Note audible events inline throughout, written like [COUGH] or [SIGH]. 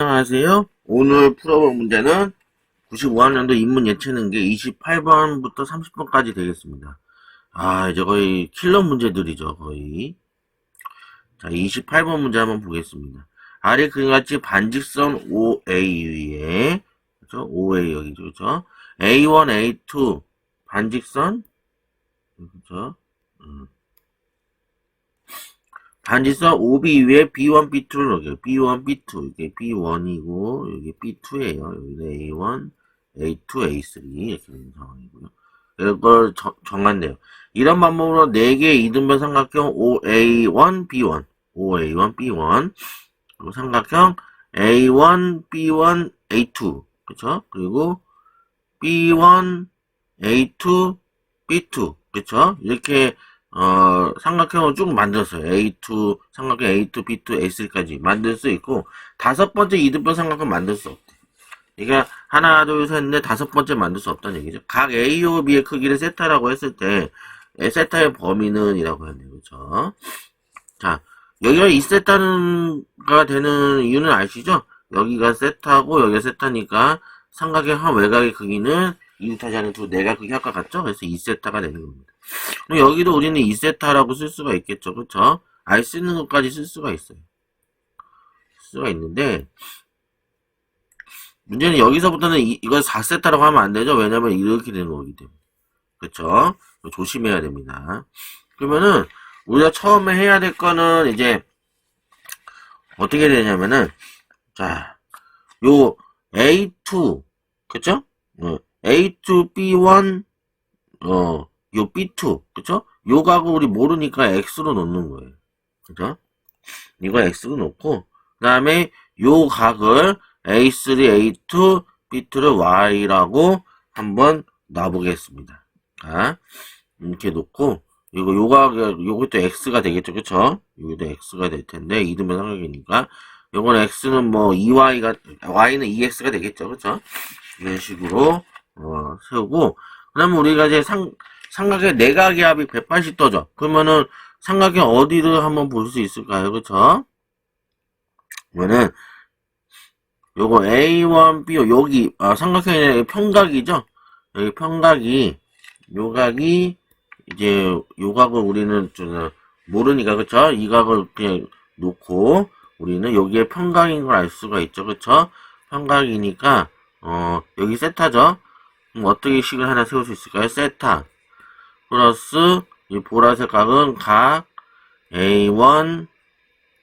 안녕하세요. 오늘 풀어볼 문제는 95학년도 인문 예체능계 28번부터 30번까지 되겠습니다. 아, 이제 거의 킬러 문제들이죠, 거의. 자, 28번 문제 한번 보겠습니다. 아래 그림같이 반직선 OA 위에, 그죠? OA 여기죠, 그죠? A1, A2, 반직선, 그죠? 음. 반지선 OB 위에 B1, B2를 넣을게요. B1, B2. 이게 B1이고, 여기 B2예요. 여기는 A1, A2, A3. 이렇게 되는 상황이고요. 이걸 정, 정한대요. 이런 방법으로 4개의 이등변 삼각형 OA1, B1. OA1, B1. 그리고 삼각형 A1, B1, A2. 그쵸? 그리고 B1, A2, B2. 그쵸? 이렇게 어, 삼각형을 쭉 만들었어요. A2, 삼각형 A2, B2, A3까지 만들 수 있고, 다섯 번째 이등변 삼각형 만들 수 없대. 그러니까, 하나, 둘, 셋, 넷, 다섯 번째 만들 수 없다는 얘기죠. 각 A와 B의 크기를 세타라고 했을 때, 세타의 범위는 이라고 했네요. 그죠? 자, 여기가 이 세타가 되는 이유는 아시죠? 여기가 세타고, 여기가 세타니까, 삼각형 한 외곽의 크기는 이웃하지 않은 두 내각극이 아까 같죠? 그래서 2세타가 되는 겁니다. 여기도 우리는 2세타라고 쓸 수가 있겠죠. 그쵸? 알 쓰는 것까지 쓸 수가 있어요. 쓸 수가 있는데, 문제는 여기서부터는 이, 이걸 4세타라고 하면 안 되죠. 왜냐면 이렇게 되는 거기 때문에. 그쵸? 조심해야 됩니다. 그러면은, 우리가 처음에 해야 될 거는 이제, 어떻게 되냐면은, 자, 요 A2, 그쵸? 어, A2, B1, 어, 요 B2, 그쵸? 요 각을 우리 모르니까 X로 놓는 거예요. 그죠? 이거 X로 놓고, 그 다음에 요 각을 A3, A2, B2를 Y라고 한번 놔보겠습니다. 자, 이렇게 놓고, 이거 요각, 요것도 X가 되겠죠, 그쵸? 여기도 X가 될 텐데, 이등변 삼각이니까, 요건 X는 뭐 2Y가, Y는 2X가 되겠죠, 그쵸? 이런 식으로, 어, 세우고, 그 다음에 우리가 이제 상, 삼각의 내각의 합이 180도죠. 그러면은 삼각의 어디를 한번 볼 수 있을까요? 그쵸? 그러면은, 요거 A1, B, 여기, 아, 삼각형의 평각이죠? 여기 평각이, 요각이, 이제, 요각을 우리는 좀 모르니까, 그쵸? 이 각을 그냥 놓고, 우리는 여기에 평각인 걸 알 수가 있죠. 그쵸? 평각이니까, 어, 여기 세타죠? 그럼 어떻게 식을 하나 세울 수 있을까요? 세타 플러스 이 보라색 각은 각 A1,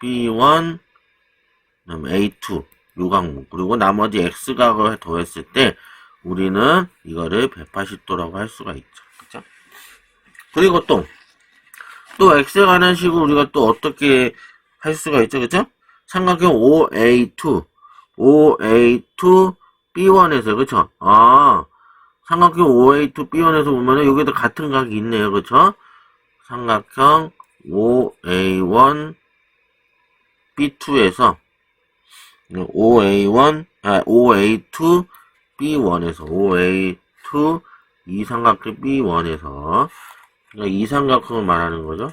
B1, 그다음에 A2 요 각목 그리고 나머지 X각을 더했을 때 우리는 이거를 180도라고 할 수가 있죠. 그죠? 그리고 또, 또 X에 관한 식으로 우리가 또 어떻게 할 수가 있죠. 그죠? 삼각형 OA2, OA2, B1에서, 그쵸? 아, 삼각형 OA2, B1에서 보면은 여기도 같은 각이 있네요. 그쵸? 삼각형 OA1, B2에서 OA1, 아, OA2, B1에서 OA2, 이 삼각형 B1에서 그러니까 이 삼각형을 말하는 거죠.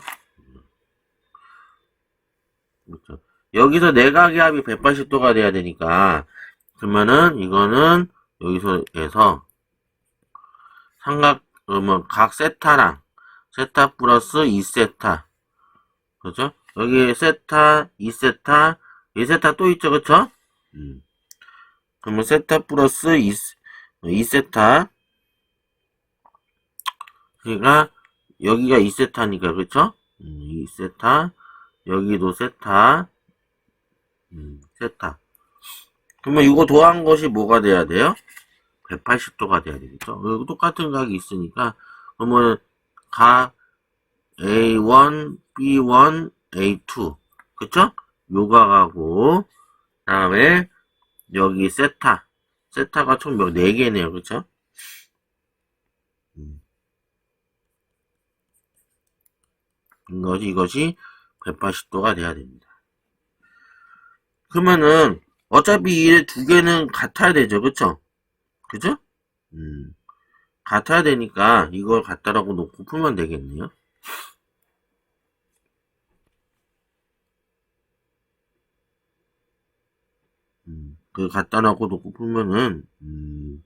그렇죠. 여기서 내각의 합이 180도가 돼야 되니까 그러면은 이거는 여기서에서 삼각 그러면 각 세타랑 세타 플러스 2세타 그죠? 여기 세타 2세타 2세타 또 있죠 그쵸? 음. 그러면 세타 플러스 2, 2세타 그러니까 여기가 2세타니까 그쵸? 음, 2세타 여기도 세타 음, 세타 그러면 이거 더한 것이 뭐가 돼야 돼요? 180도가 돼야 되겠죠? 여기 똑같은 각이 있으니까 그러면 각 A1, B1, A2 그쵸? 요각하고 다음에 여기 세타 세타가 총몇 4개네요 그쵸? 음. 이것이 이것이 180도가 돼야 됩니다. 그러면은 어차피 이 두 개는 같아야 되죠, 그쵸? 그죠? 음, 같아야 되니까 이걸 같다라고 놓고 풀면 되겠네요. 음. 그 갖다 놔고 놓고 풀면은 음,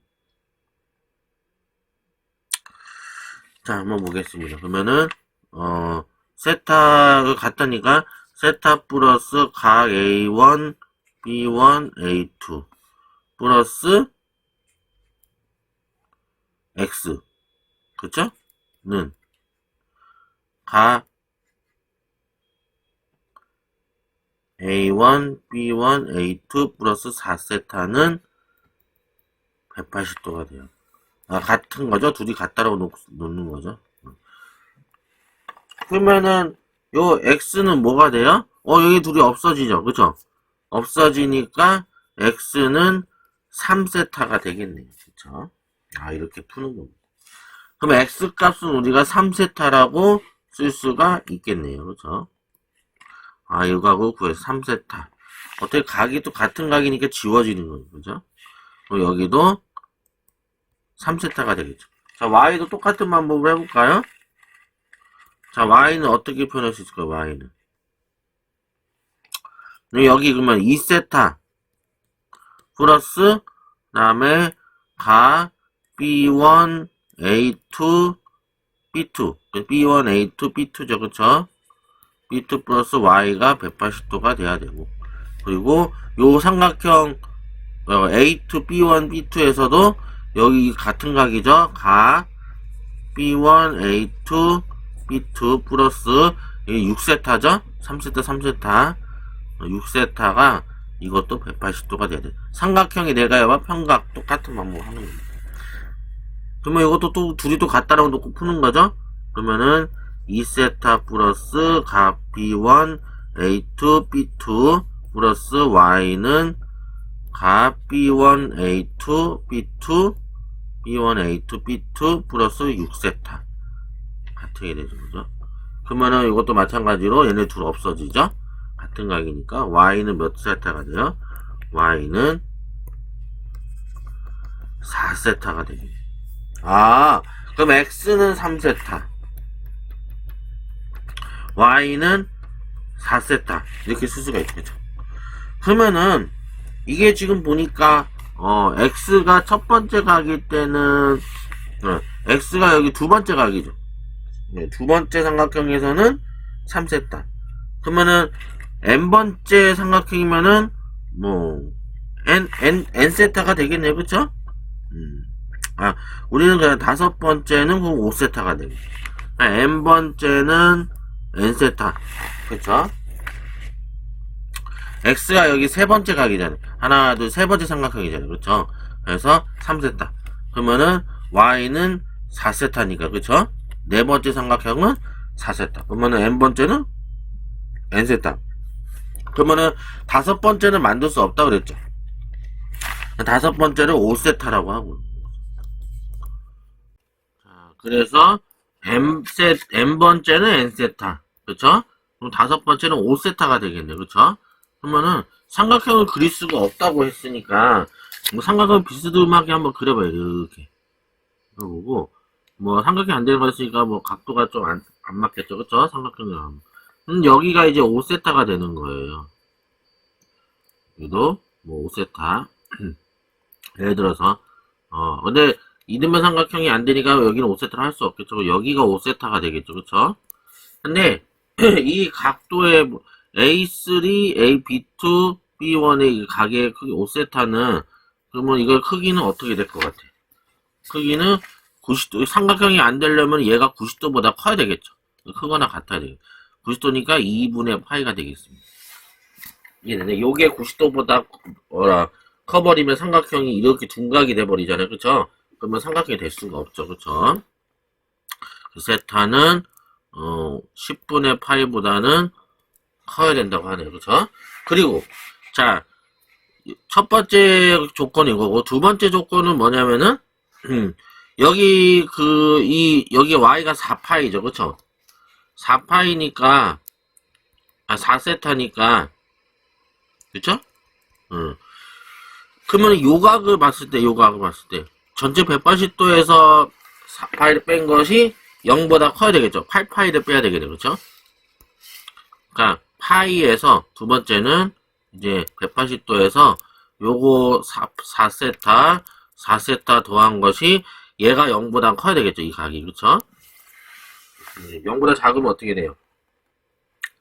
자 한번 보겠습니다. 그러면은 어 세타를 갖다니까 세타 플러스 각 A1 B1 A2 플러스 X 그쵸? 는 가 A1, B1, A2 플러스 4세타는 180도가 돼요. 아, 같은 거죠? 둘이 같다라고 놓, 놓는 거죠. 그러면은, 요 X는 뭐가 돼요? 어, 여기 둘이 없어지죠? 그쵸? 없어지니까, X는 3세타가 되겠네요. 그쵸? 아, 이렇게 푸는 겁니다. 그럼 X 값은 우리가 3세타라고 쓸 수가 있겠네요. 그쵸? 아, 이거하고 구해서 3세타. 어떻게 각이 또 같은 각이니까 지워지는. 그죠? 그럼 여기도 3세타가 되겠죠. 자, y도 똑같은 방법으로 해볼까요? 자, y는 어떻게 표현할 수 있을까요? y는. 여기 그러면 2세타 플러스 그다음에 가 b1 a2 b2 b1 a2 b2죠. 그쵸? B2 플러스 Y가 180도가 돼야 되고 그리고 요 삼각형 어, A2, B1, B2에서도 여기 같은 각이죠. 가 B1, A2, B2 플러스 6세타죠. 3세타, 3세타 6세타가 이것도 180도가 돼야 돼. 삼각형이 내가야와 평각 똑같은 방법 하는 겁니다. 그러면 이것도 또 둘이 또 같다라고 놓고 푸는 거죠. 그러면은 2세타 플러스 값 B1 A2 B2 플러스 Y는 값 B1 A2 B2 B1 A2 B2 플러스 6세타. 같은 게 되죠 그죠? 그러면은 이것도 마찬가지로 얘네 둘 없어지죠? 같은 각이니까 Y는 몇 세타가 돼요? Y는 4세타가 되겠죠 아 그럼 X는 3세타. Y는 4세타. 이렇게 쓸 수가 있겠죠. 그러면은 이게 지금 보니까 어 x가 첫 번째 각일 때는 어, x가 여기 두 번째 각이죠. 네, 두 번째 삼각형에서는 3세타. 그러면은 n번째 삼각형이면은 뭐 n n n 세타가 되겠네요 그쵸? 음. 아 우리는 그냥 다섯 번째는 그 5세타가 되겠죠 아, n번째는 n세타. 그쵸? X가 여기 세 번째 각이잖아요 하나 둘 세 번째 삼각형이잖아요 그렇죠 그래서 3세타. 그러면은 y는 4세타니까 그쵸? 네 번째 삼각형은 4세타. 그러면은 n번째는 n세타. 그러면은 다섯 번째는 만들 수 없다 그랬죠. 다섯 번째를 5세타라고 하고. 자 그래서 m세 n번째는 n세타 그쵸? 그럼 다섯 번째는 5 세타가 되겠네. 그쵸? 그러면은 삼각형을 그릴 수가 없다고 했으니까 뭐 삼각형 비스듬하게 한번 그려봐요. 이렇게. 그러고 뭐 삼각형 안 되는 거 했으니까 뭐 각도가 좀 안 안 맞겠죠. 그쵸? 삼각형이랑. 음, 여기가 이제 5세타가 되는 거예요. 여기도 뭐 5세타. [CLEARS THROAT] 예를 들어서 어 근데 이등변 삼각형이 안 되니까 여기는 5세타를 할 수 없겠죠. 여기가 5세타가 되겠죠. 그쵸? 근데 [CLEARS THROAT] 이 각도의 A3, AB2, B1의 각의 크기 5세타는 그러면 이거 크기는 어떻게 될 것 같아? 크기는 90도, 삼각형이 안 되려면 얘가 90도보다 커야 되겠죠. 크거나 같아야 되겠죠. 90도니까 2분의 파이가 되겠습니다. 이해되네. 요게 90도보다 뭐라 커버리면 삼각형이 이렇게 둔각이 돼버리잖아요. 그쵸? 그러면 삼각형이 될 수가 없죠. 그쵸? 그 세타는 어, 10분의 파이보다는 커야 된다고 하네요. 그쵸? 그리고, 자, 첫 번째 조건이 이거고, 두 번째 조건은 뭐냐면은, 음, [CLEARS THROAT] 여기 그, 이, 여기 y가 4파이죠. 그쵸? 4파이니까, 아, 4세타니까, 그쵸? 음. 그러면 요각을 봤을 때, 요각을 봤을 때, 전체 180도에서 4파이를 뺀 것이 0보다 커야 되겠죠. 8파이를 빼야 되겠죠. 그렇죠? 그러니까 파이에서 두 번째는 이제 180도에서 요거 4, 4세타, 4세타 더한 것이 얘가 0보다 커야 되겠죠, 이 각이. 그쵸? 0보다 작으면 어떻게 돼요?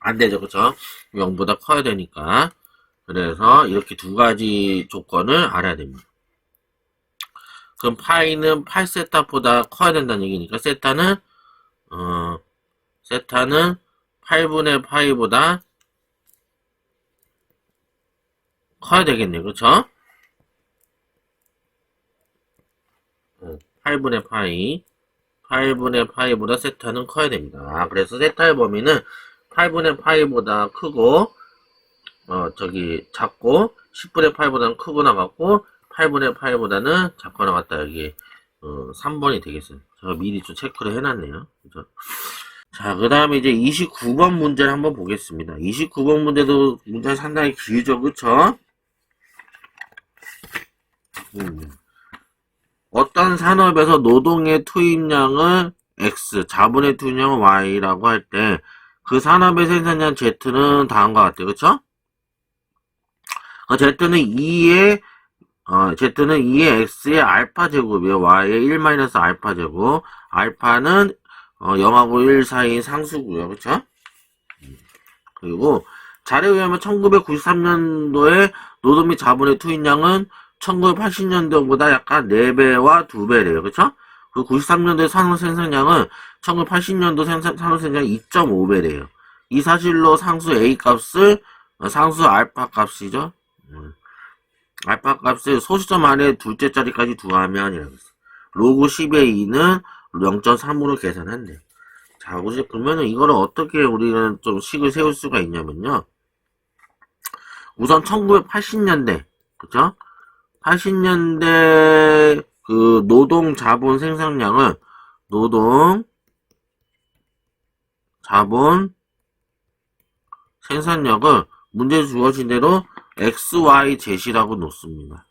안 되죠, 그쵸? 0보다 커야 되니까. 그래서 이렇게 두 가지 조건을 알아야 됩니다. 그럼 파이는 8세타보다 커야 된다는 얘기니까, 세타는, 어, 세타는 8분의 파이보다 커야 되겠네요. 그쵸? 8분의 파이. 8분의 파이보다 세타는 커야 됩니다. 아, 그래서 세타의 범위는 8분의 파이보다 크고, 어, 저기, 작고, 10분의 파이보다는 크고 나갔고, 8분의 파이보다는 작고 나갔다. 여기, 어, 3번이 되겠어요. 제가 미리 좀 체크를 해놨네요. 그죠? 자, 그 다음에 이제 29번 문제를 한번 보겠습니다. 29번 문제도 문제가 상당히 길죠, 그쵸? 음. 어떤 산업에서 노동의 투입량을 X, 자본의 투입량을 Y라고 할 때, 그 산업의 생산량 Z는 다음과 같아요. 그쵸? 어, Z는 2의, 어, Z는 2의 X의 알파 제곱이에요. Y의 1 마이너스 알파 제곱. 알파는, 어, 0하고 1 사이인 상수고요. 그쵸? 음. 그리고, 자료에 의하면 1993년도에 노동 및 자본의 투입량은 1980년도보다 약간 4배와 2배래요. 그쵸? 그 93년도의 산업 생산량은 1980년도 생산, 산업 생산량 2.5배래요. 이 사실로 상수 A 값을, 어, 상수 알파 값이죠. 음. 알파 값을 소수점 안에 둘째 자리까지 두하면 이라고 했어. 로그 10의 2는 0.3으로 계산한대. 자, 우리 그러면은 이거를 어떻게 우리는 좀 식을 세울 수가 있냐면요. 우선 1980년대, 그죠? 80년대 그 노동 자본 생산량은 노동 자본 생산력을 문제 주어진 대로 XY 제시라고 놓습니다.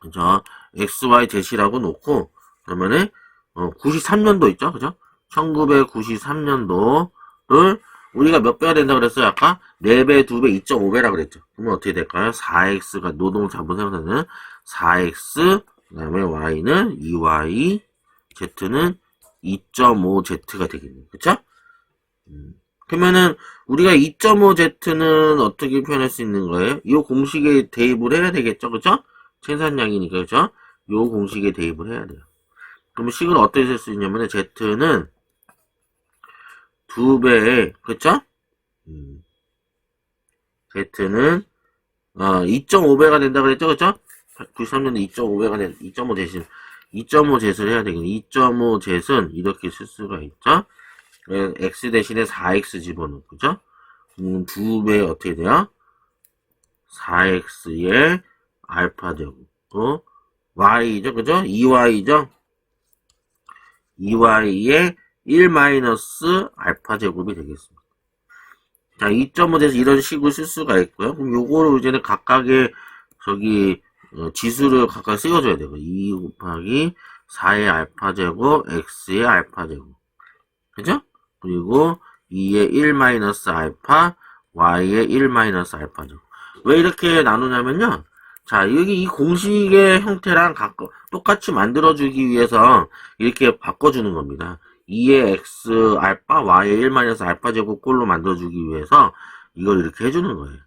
그죠? XY 제시라고 놓고 그러면은 어, 93년도 있죠, 그죠? 1993년도를 우리가 몇 배가 된다고 그랬어요? 아까 4배, 2배, 2.5배라 그랬죠. 그러면 어떻게 될까요? 4x가 노동 자본 생산은 4x, 그 다음에 y는 2y, z는 2.5z가 되겠네요. 그쵸? 음. 그러면은 우리가 2.5z는 어떻게 표현할 수 있는 거예요? 이 공식에 대입을 해야 되겠죠? 그쵸? 생산량이니까, 그죠? 이 공식에 대입을 해야 돼요. 그러면 식을 어떻게 쓸 수 있냐면 z는 두 배에, 그쵸? 음. Z는, 어, 2.5배가 된다 그랬죠? 그쵸? 93년도 2.5배가 된, 2.5 대신, 2.5 젯을 해야 되겠네. 2.5 젯은 이렇게 쓸 수가 있죠? 예, X 대신에 4X 집어넣고, 그죠? 음, 두배 어떻게 돼요? 4X의 알파 제곱, 어? Y죠? 그죠? 2Y죠? 2Y의 1 마이너스 알파 제곱이 되겠습니다. 자, 2.5에서 이런 식으로 쓸 수가 있고요. 그럼 요거를 이제는 각각의 저기 어, 지수를 각각 쓰여줘야 되고 2 곱하기 4의 알파 제곱 x의 알파 제곱 그죠? 그리고 2의 1 마이너스 알파 y의 1 마이너스 알파 제곱 왜 이렇게 나누냐면요. 자, 여기 이 공식의 형태랑 갖고 똑같이 만들어주기 위해서 이렇게 바꿔주는 겁니다. 2의 x 알파 y의 1 마이너스 알파 제곱 꼴로 만들어주기 위해서 이걸 이렇게 해주는 거예요.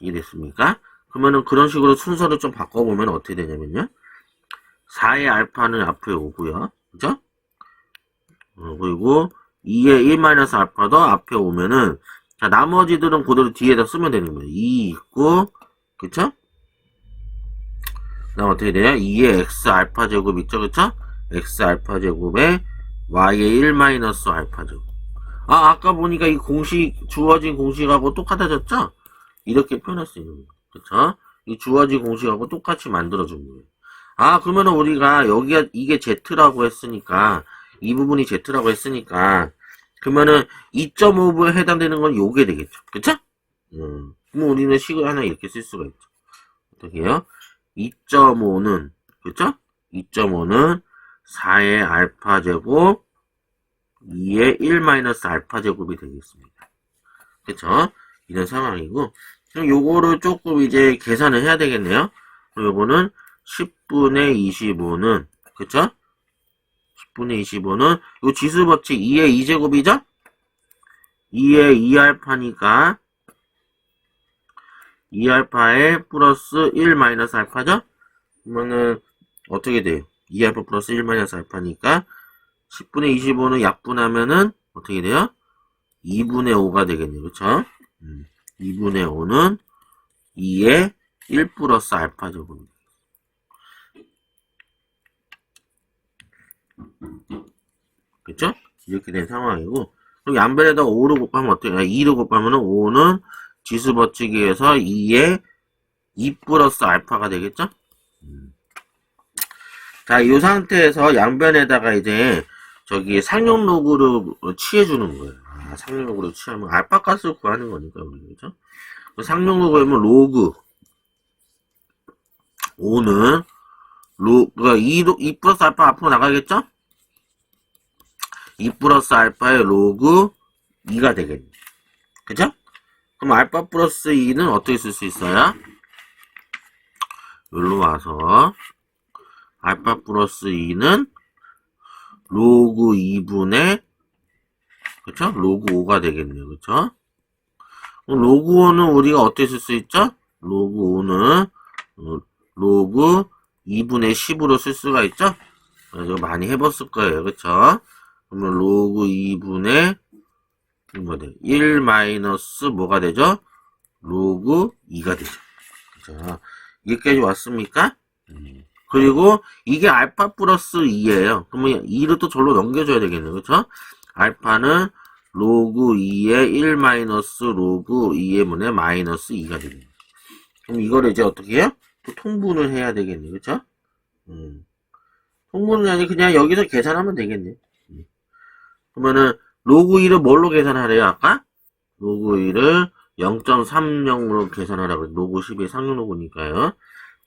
이해됐습니까? 그러면은 그런 식으로 순서를 좀 바꿔보면 어떻게 되냐면요. 4의 알파는 앞에 오고요. 그죠? 어, 그리고 2의 1 마이너스 알파도 앞에 오면은 자 나머지들은 그대로 뒤에다 쓰면 되는 거예요. 2 있고 그쵸? 그 다음 어떻게 돼요? 2의 x 알파 제곱 있죠? 그쵸? x 알파 제곱에 y의 1 마이너스 알파 제곱. 아, 아까 보니까 이 공식, 주어진 공식하고 똑같아졌죠? 이렇게 표현할 수 있는 거예요. 그쵸? 이 주어진 공식하고 똑같이 만들어준 거예요. 아, 그러면은 우리가 여기가, 이게 Z라고 했으니까, 이 부분이 Z라고 했으니까, 그러면은 2.5부에 해당되는 건 요게 되겠죠. 그쵸? 음, 그럼 우리는 식을 하나 이렇게 쓸 수가 있죠. 어떻게 해요? 2.5는, 그쵸? 2.5는 4의 알파 제곱 2의 1 마이너스 알파 제곱이 되겠습니다. 그쵸? 이런 상황이고, 그럼 요거를 조금 이제 계산을 해야 되겠네요. 그럼 요거는 10분의 25는, 그쵸? 10분의 25는, 요 지수 법칙 2의 2제곱이죠? 2의 2알파니까, 2알파에 플러스 1 마이너스 알파죠? 그러면은, 어떻게 돼요? 2알파 플러스 1 마이너스 알파니까, 10분의 25는 약분하면은, 어떻게 돼요? 2분의 5가 되겠네요. 음, 2분의 5는 2에 1 플러스 알파 제곱. 그쵸? 이렇게 된 상황이고, 그럼 양변에다 5로 곱하면 어떻게, 아, 2로 곱하면은 5는 지수 의해서 2에 2 플러스 알파가 되겠죠? 음. 자, 이 상태에서 양변에다가 이제 저기 상용 로그를 취해주는 거예요. 아, 상용 로그를 취하면 알파 값을 구하는 거니까, 우리, 그죠? 상용 로그면 로그 5는 로, 그니까 2, 2 플러스 알파 앞으로 나가겠죠? 2 플러스 알파의 로그 2가 되겠네. 그죠? 그럼 알파 플러스 2는 어떻게 쓸 수 있어요? 여기로 와서 알파 플러스 2는 로그 2분의 그쵸? 로그 5가 되겠네요. 그쵸? 로그 5는 우리가 어떻게 쓸 수 있죠? 로그 5는 어, 로그 2분의 10으로 쓸 수가 있죠? 어, 이거 많이 해봤을 거예요. 그쵸? 그러면 로그 2분의 뭐 돼? 1 마이너스 뭐가 되죠? 로그 2가 되죠. 그죠? 여기까지 왔습니까? 음. 그리고 이게 알파 플러스 2예요. 그러면 2를 또 절로 넘겨줘야 되겠네요. 그쵸? 알파는 로그 2의 1 마이너스 로그 2의 문에 마이너스 2가 되겠네요. 그럼 이거를 이제 어떻게 해요? 또 통분을 해야 되겠네요. 그쵸? 음. 통분은 아니 그냥 여기서 계산하면 되겠네요. 음. 그러면은 로그 2를 뭘로 계산하래요? 아까? 로그 2를 0.30으로 계산하라고 로그 10의 상용 로그니까요.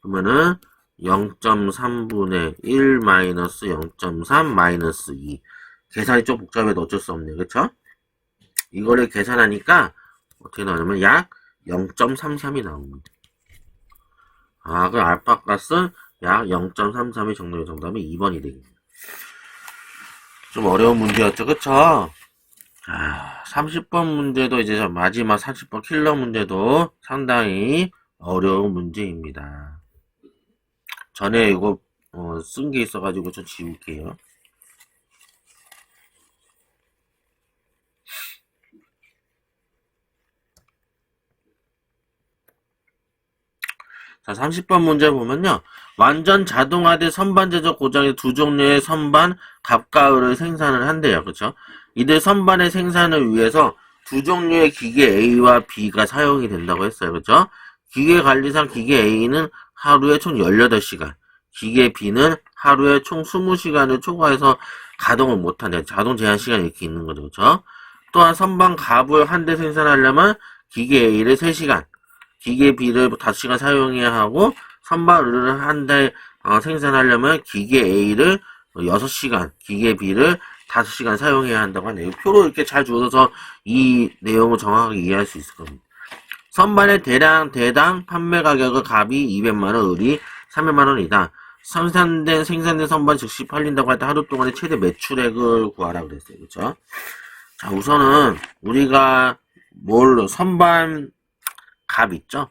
그러면은 0.3분의 1 마이너스 0.3 마이너스 2 계산이 좀 복잡해도 어쩔 수 없네요. 그쵸? 이거를 계산하니까 어떻게 나오냐면 약 0.33이 나옵니다. 아, 그 알파 값은 약 0.33이 정도의 정답이 2번이 되겠네요. 좀 어려운 문제였죠. 그쵸? 아, 30번 문제도 이제 마지막 30번 킬러 문제도 상당히 어려운 문제입니다. 전에 이거 어, 쓴 게 있어가지고 좀 지울게요. 자, 30번 문제 보면요. 완전 자동화된 선반 제조 고장의 두 종류의 선반 갑과 을을 생산을 한대요. 그쵸? 이들 선반의 생산을 위해서 두 종류의 기계 A와 B가 사용이 된다고 했어요. 그쵸? 기계 관리상 기계 A는 하루에 총 18시간, 기계 B는 하루에 총 20시간을 초과해서 가동을 못한대. 자동 제한 시간이 이렇게 있는 거죠. 그쵸? 또한 선반 갑을 한 대 생산하려면 기계 A를 3시간, 기계 B를 5시간 사용해야 하고 선반 을을 한대 어, 생산하려면 기계 A를 6시간, 기계 B를 5시간 사용해야 한다고 하네요. 표로 이렇게 잘 주어서 이 내용을 정확하게 이해할 수 있을 겁니다. 선반의 대량 대당 판매 가격은 값이 200만원, 을이 300만원이다. 생산된 생산된 선반 즉시 팔린다고 할 때 하루 동안의 최대 매출액을 구하라 그랬어요. 그렇죠? 자, 우선은 우리가 뭘 선반 값 있죠?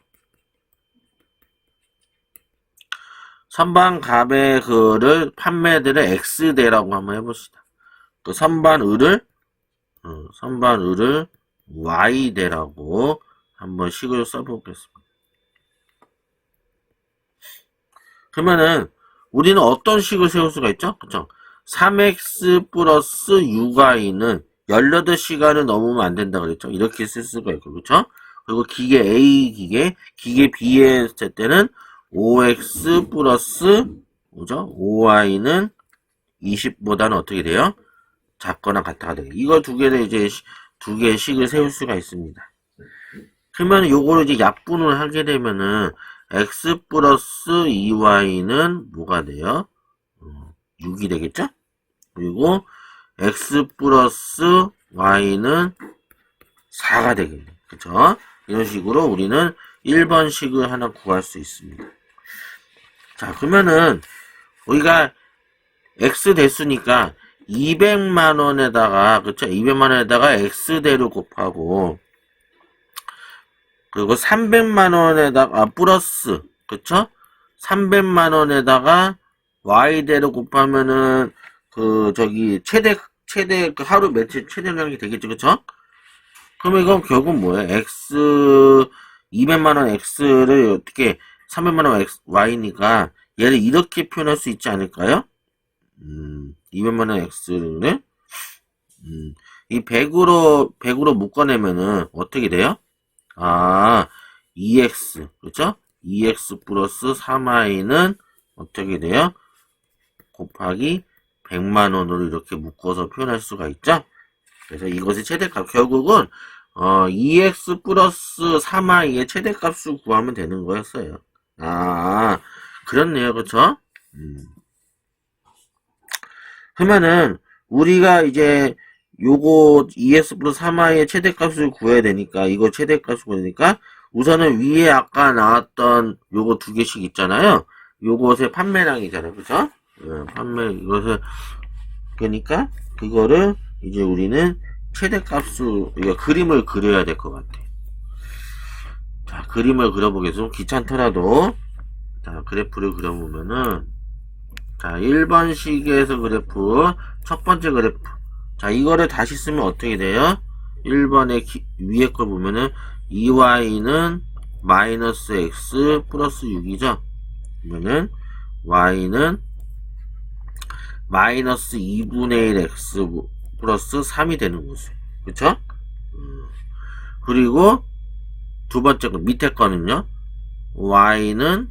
선반 값의 그를 판매들의 X대라고 한번 해봅시다. 그 선반 을을 어, 선반 을을 Y대라고 한번 식을 써보겠습니다. 그러면은 우리는 어떤 식을 세울 수가 있죠? 그쵸? 3x 플러스 6y는 18시간을 넘으면 안 된다 그랬죠? 이렇게 쓸 수가 있고, 그쵸? 그리고 기계 A 기계, 기계 B에 했을 때는 5x 플러스, 뭐죠? 5y는 20보다는 어떻게 돼요? 작거나 같아가 돼요. 이거 두 개를 이제 두 개의 식을 세울 수가 있습니다. 그러면 요거를 이제 약분을 하게 되면은 x 플러스 2y는 뭐가 돼요? 6이 되겠죠? 그리고 x 플러스 y는 4가 되겠네. 그쵸? 이런 식으로 우리는 1번식을 하나 구할 수 있습니다. 자, 그러면은 우리가 X 대수니까 200만 원에다가 그쵸? 200만 원에다가 X대를 곱하고 그리고 300만 원에다가 아, 플러스 그쵸? 300만 원에다가 Y대를 곱하면은 그 저기 최대 최대 그 하루 매출 최대량이 되겠죠, 그쵸? 그러면 이건 결국 뭐예요? X 200만 원 X를 어떻게 300만 원 X, Y니까 얘를 이렇게 표현할 수 있지 않을까요? 음, 200만 원 X를 음, 이 100으로 100으로 묶어내면은 어떻게 돼요? 아, 2x 그렇죠? 2x 플러스 3i는 어떻게 돼요? 곱하기 100만 원으로 이렇게 묶어서 표현할 수가 있죠? 그래서 이것의 최대값 결국은 어, 2x 플러스 3i의 최대값을 구하면 되는 거였어요. 아, 그렇네요. 그쵸? 음. 그러면은, 우리가 이제, 요거 2x 플러스 3i의 최대값을 구해야 되니까, 이거 최대값을 구해야 되니까, 우선은 위에 아까 나왔던 요거 두 개씩 있잖아요. 요것의 판매량이잖아요. 그쵸? 예, 판매, 이것을, 그러니까, 그거를 이제 우리는 최대값수, 이거 그림을 그려야 될 것 같아. 자, 그림을 그려보겠습니다. 귀찮더라도. 자, 그래프를 그려보면은, 자, 1번식에서 그래프, 첫 번째 그래프. 자, 이거를 다시 쓰면 어떻게 돼요? 1번의 위에 걸 보면은, 2y는 마이너스 x 플러스 6이죠? 그러면은, y는 마이너스 2분의 1 x 플러스 3이 되는 거죠. 그쵸? 음. 그리고, 두 번째 거, 밑에 거는요, y는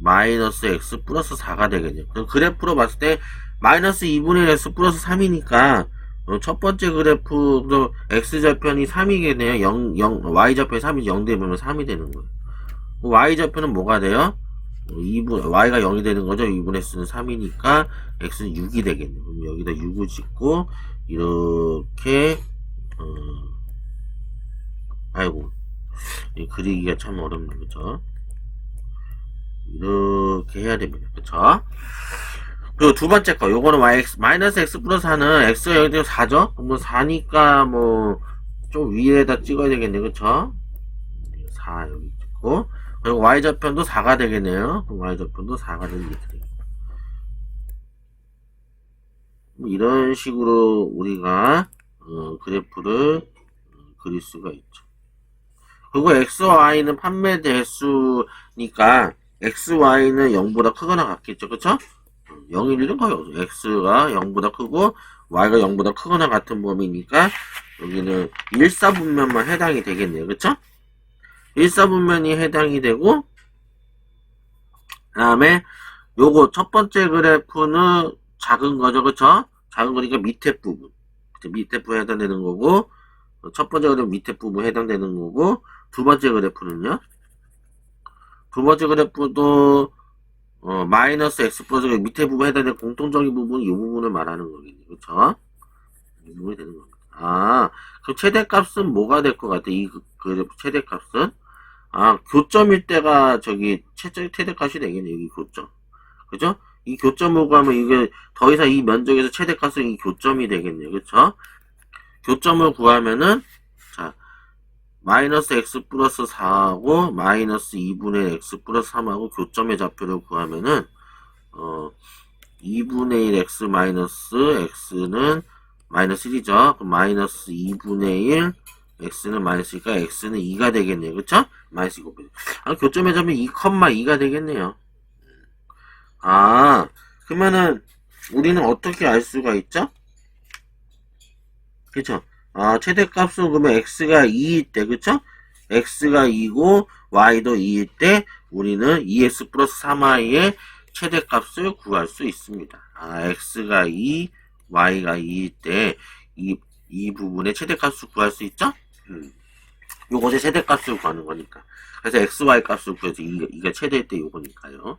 마이너스 x 플러스 4가 되겠네요. 그래프로 봤을 때 마이너스 2분의 1 x 플러스 3이니까 어, 첫 번째 그래프도 x좌편이 3이겠네요. 0, 0, y좌편이 3이 0 되면 3이 되는 거예요. y좌편은 뭐가 돼요? 2분, y가 0이 되는 거죠. 2분의 x는 3이니까 x는 6이 되겠네요. 그럼 여기다 6을 짓고 이렇게 어, 아이고 이 그리기가 참 어렵네 그죠? 이렇게 해야 됩니다. 그쵸? 그리고 두 번째 거, 요거는 yx, 마이너스 x 플러스 4는 x가 여기 되면 4죠? 그럼 4니까 뭐, 좀 위에다 찍어야 되겠네, 그쵸? 4 여기 찍고, 그리고 y좌편도 4가 되겠네요. y좌편도 4가 되는 게 되겠네. 뭐 이런 식으로 우리가, 어, 그래프를 어, 그릴 수가 있죠. 그리고 x, y는 판매 대수니까, xy는 0보다 크거나 같겠죠. 그쵸? 0일 일은 없어요. x가 0보다 크고 y가 0보다 크거나 같은 범위니까 여기는 1사분면만 해당이 되겠네요. 그쵸? 1사분면이 해당이 되고 그 다음에 요거 첫 번째 그래프는 작은 거죠. 그쵸? 작은 거니까 밑에 부분 밑에 부분 해당되는 거고 첫 번째 그래프 밑에 부분 해당되는 거고 두 번째 그래프는요. 두 번째 그래프도 어, 마이너스 x 플러스 밑에 부분 해당되는 공통적인 부분 이 부분을 말하는 거겠네요. 그쵸? 이 부분이 되는 겁니다. 아, 그 최대값은 뭐가 될 것 같아? 이 그- 그래프 최대값은? 아, 교점일 때가 저기 최대, 최대값이 되겠네요. 여기 교점. 그죠? 이 교점을 구하면 이게 더 이상 이 면적에서 최대값은 이 교점이 되겠네요. 그쵸? 교점을 구하면은 마이너스 x 플러스 4하고 마이너스 2분의 x 플러스 3하고 교점의 좌표를 구하면은 어 2분의 1 x 마이너스 x는 마이너스 1이죠. 그럼 마이너스 2분의 1 x는 마이너스니까 x는 2가 되겠네요. 그쵸? 마이너스 2 아, 교점의 좌표 2,2가 되겠네요. 아 그러면은 우리는 어떻게 알 수가 있죠? 그쵸? 아, 최대값은 그러면 x가 2일 때, 그쵸? x가 2고 y도 2일 때 우리는 2x 플러스 3y의 최대값을 구할 수 있습니다. 아, x가 2, y가 2일 때 이, 이 부분의 최대값을 구할 수 있죠? 음. 요것의 최대 값을 구하는 거니까. 그래서 xy 값을 구해서 이, 이게 최대일 때 요거니까요.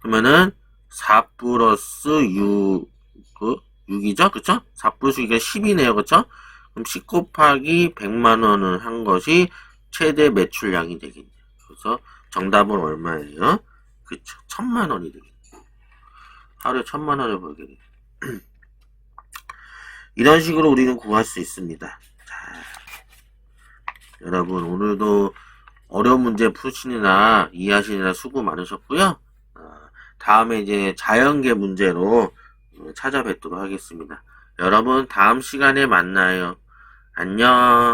그러면은 4 플러스 6, 그 6이죠? 그쵸? 4 플러스 6이 10이네요. 그쵸? 그럼 10 곱하기 100만 원을 한 것이 최대 매출량이 되겠네요. 그래서 정답은 얼마예요? 그쵸. 천만 원이 되겠네요. 하루에 천만 원을 벌게 돼요. [CLEARS THROAT] 이런 식으로 우리는 구할 수 있습니다. 자, 여러분 오늘도 어려운 문제 푸시느라 이해하시느라 수고 많으셨고요. 어, 다음에 이제 자연계 문제로 어, 찾아뵙도록 하겠습니다. 여러분 다음 시간에 만나요. 안녕.